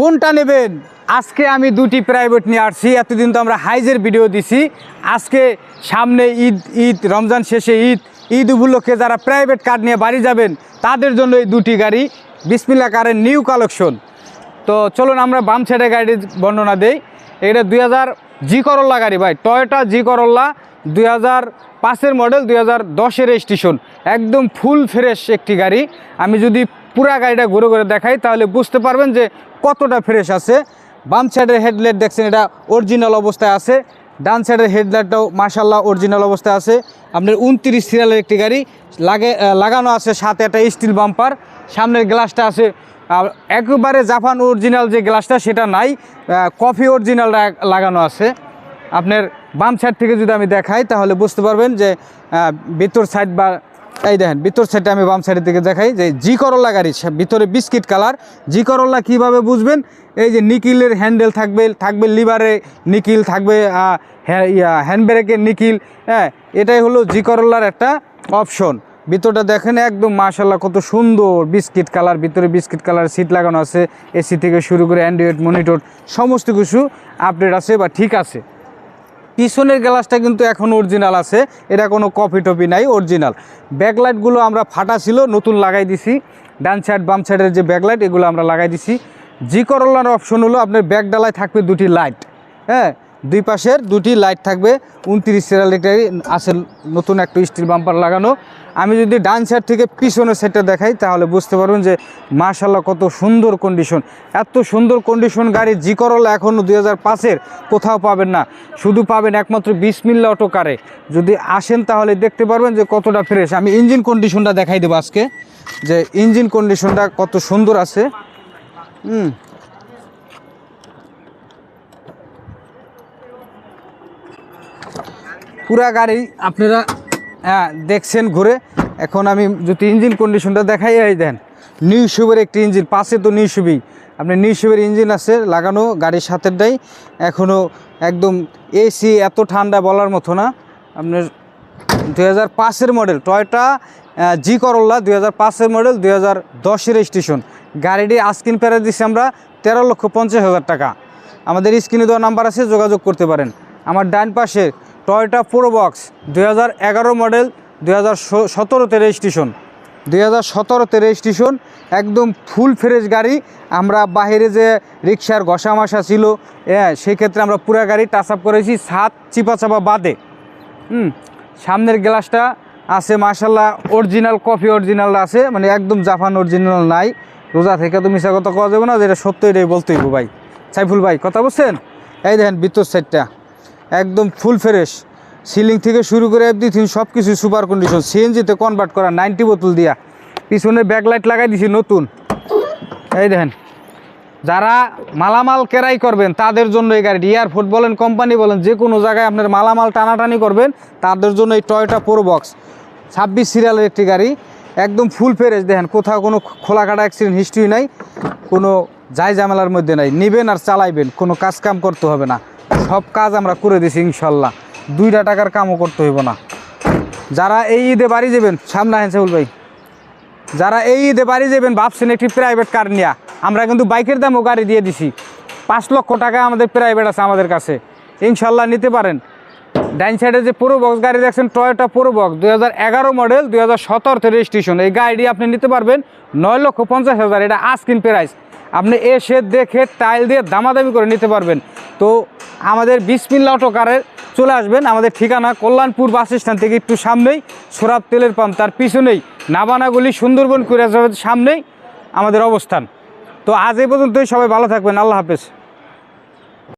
কোনটা নেবেন? আজকে আমি দুটি প্রাইভেট নিয়ে আসছি। এতদিন তো আমরা হাইজের ভিডিও দিছি। আজকে সামনে ঈদ ঈদ, রমজান শেষে ঈদ ঈদ উপলক্ষে যারা প্রাইভেট কার নিয়ে বাড়ি যাবেন, তাদের জন্য এই দুটি গাড়ি বিসমিল্লা কারের নিউ কালেকশন তো চলুন আমরা বাম সাইডে গাড়ির বর্ণনা দেই। এটা দুই হাজার জি করল্লা গাড়ি ভাই টয়োটা জি করল্লা, দুই হাজার পাঁচের মডেল দুই হাজার দশের স্টেশন একদম ফুল ফ্রেশ একটি গাড়ি। আমি যদি পুরা গাড়িটা ঘুরে ঘুরে দেখাই, তাহলে বুঝতে পারবেন যে কতটা ফ্রেশ আছে। বাম সাইডের হেডলাইট দেখছেন, এটা অরিজিনাল অবস্থায় আছে। ডান সাইডের হেডলাইটটাও মার্শাল্লাহ অরিজিনাল অবস্থায় আছে। আপনার উনত্রিশ সিরিয়ালের একটি গাড়ি, লাগে লাগানো আছে সাথে একটা স্টিল বাম্পার সামনের গ্লাসটা আছে একেবারে জাপান অরিজিনাল যে গ্লাসটা সেটা নাই কফি অরিজিনালটা লাগানো আছে। আপনার বাম সাইড থেকে যদি আমি দেখাই, তাহলে বুঝতে পারবেন যে ভিতর সাইড বা এই দেখেন ভিতর সাইডটা আমি বাম সাইডের দিকে দেখাই যে জি করল্লা গাড়ি ভিতরে বিস্কিট কালার। জি করল্লা কীভাবে বুঝবেন? এই যে নিকিলের হ্যান্ডেল থাকবে থাকবে লিভারে নিকিল থাকবে আহ, হ্যা- হ্যান্ড ব্রেকের নিকিল হ্যাঁ এটাই হলো জি করল্লার একটা অপশন ভিতরটা দেখেন একদম মাশাল্লাহ কত সুন্দর বিস্কিট কালার ভিতরে বিস্কিট কালার সিট লাগানো আছে এসি থেকে শুরু করে অ্যান্ড্রয়েড মনিটর সমস্ত কিছু আপডেট আছে বা ঠিক আছে। পিছনের গ্লাসটা কিন্তু এখন অরিজিনাল আছে। এটা কোনো কপি টপি নাই অরিজিনাল ব্যাকলাইটগুলো আমরা ফাটা ছিল, নতুন লাগাই দিছি। ডান সাইড বাম সাইডের যে ব্যাকলাইট, এগুলো আমরা লাগাই দিছি। জি করলার অপশন হলো আপনার ব্যাক ডালায় থাকবে দুটি লাইট হ্যাঁ? দুই পাশের দুটি লাইট থাকবে, উনত্রিশ সিরিয়ালিটারি আছে নতুন একটা স্টিল বাম্পার লাগানো। আমি যদি ডান সাইড থেকে পিছনের সাইডটা দেখাই, তাহলে বুঝতে পারবেন যে মার্শাল্লাহ কত সুন্দর কন্ডিশন এত সুন্দর কন্ডিশন গাড়ি জি করলা এখনও দুই হাজার পাঁচের, কোথাও পাবেন না। শুধু পাবেন একমাত্র বিসমিল্লা অটো কারে যদি আসেন তাহলে দেখতে পারবেন যে কতটা ফ্রেশ আমি ইঞ্জিন কন্ডিশনটা দেখাই দেবো আজকে, যে ইঞ্জিন কন্ডিশনটা কত সুন্দর আছে। হুম। পুরা গাড়ি আপনারা হ্যাঁ দেখছেন ঘুরে। এখন আমি যদি ইঞ্জিন কন্ডিশনটা দেখাই, এই দেন। নিউ শুভের একটি ইঞ্জিন, পাশে তো নিউ শুভি আপনি নিউ শুভের ইঞ্জিন আছে, লাগানো, গাড়ির সাথেরটাই এখনও একদম এসি এত ঠান্ডা বলার মতো না। আপনার দুই হাজার পাঁচের মডেল টয়টা জি করল্লা দুই হাজার পাঁচের মডেল দুই হাজার দশের স্টেশন গাড়িটি আস্কিন পেরে দিচ্ছি আমরা তেরো লক্ষ পঞ্চাশ হাজার টাকা। আমাদের স্ক্রিনে দেওয়া নাম্বার আছে, যোগাযোগ করতে পারেন। আমার ডান পাশে টয়োটা প্রো বক্স, দুই হাজার মডেল, দুই হাজার সতেরোতে রেজিস্ট্রেশন। দুই হাজার সতেরোতে রেজিস্ট্রেশন, একদম ফুল ফ্রেশ গাড়ি। আমরা বাইরে যে রিক্সার ঘষা মশা ছিল হ্যাঁ সেক্ষেত্রে আমরা পুরা গাড়ি টাচ আপ করেছি, সাত চিপা চাপা বাদে। হুম, সামনের গ্লাসটা আছে মার্শাল্লাহ অরিজিনাল কফি অরিজিনাল আছে মানে একদম জাপান অরিজিনাল নাই। রোজা থেকে তো মিশা কথা কওয়া যাবে না, যেটা সত্য এটাই বলতে হইব ভাই। সাইফুল ভাই, কথা বলছেন? এই দেখেন ভিতর সাইডটা একদম ফুল ফ্রেশ। সিলিং থেকে শুরু করে থিন সব কিছু সুপার কন্ডিশন সিএনজিতে কনভার্ট করা নাইনটি বোতল দিয়া। পিছনে ব্যাকলাইট লাগাই দিছি, নতুন। এই দেখেন, যারা মালামাল কেরাই করবেন, তাদের জন্য এই গাড়িটি। এয়ারফোর্ট বলেন কোম্পানি বলেন, যে কোনো জায়গায় আপনার মালামাল টানাটানি করবেন, তাদের জন্য এই টয়টা প্রো বক্স ছাব্বিশ সিরিয়ালের একটি গাড়ি। একদম ফুল ফেরেজ দেখেন, কোথাও কোনো খোলা কাটা অ্যাক্সিডেন্ট হিস্ট্রি নাই, কোনো যাই ঝামেলার মধ্যে নাই। নেবেন আর চালাইবেন, কোনো কাজ কাম করতে হবে না। সব কাজ আমরা করে দিছি, ইনশাল্লাহ। দুইটা টাকার কামও করতে হইব না। যারা এই ঈদে বাড়ি যাবেন, সামনে আহেন সেবুল ভাই। যারা এই ঈদে বাড়ি যাবেন, ভাবছেন একটি প্রাইভেট কার নিয়ে, আমরা কিন্তু বাইকের দামও গাড়ি দিয়ে দিছি। পাঁচ লক্ষ টাকা আমাদের প্রাইভেট আছে আমাদের কাছে। ইনশাল্লাহ নিতে পারেন। ডাইন সাইডে যে পুরো বক্স গাড়ি দেখছেন টয়োটা পুরো বক্স দুই হাজার এগারো মডেল দুই হাজার সতেরোতে রেজিস্ট্রেশন এই গাড়ি আপনি নিতে পারবেন নয় লক্ষ পঞ্চাশ হাজার। এটা আস্কিন প্রাইস আপনি এসে দেখে টাইল দিয়ে দামাদামি করে নিতে পারবেন। তো আমাদের বিসমিল্লা অটো কারের চলে আসবেন। আমাদের ঠিকানা কল্যাণপুর বাস স্ট্যান্ড থেকে একটু সামনেই, সোরাব তেলের পাম্প, তার পিছনেই। নাবানাগুলি সুন্দরবন কুরিয়ার সামনেই আমাদের অবস্থান। তো আজ এই পর্যন্তই, সবাই ভালো থাকবেন, আল্লাহ হাফেজ।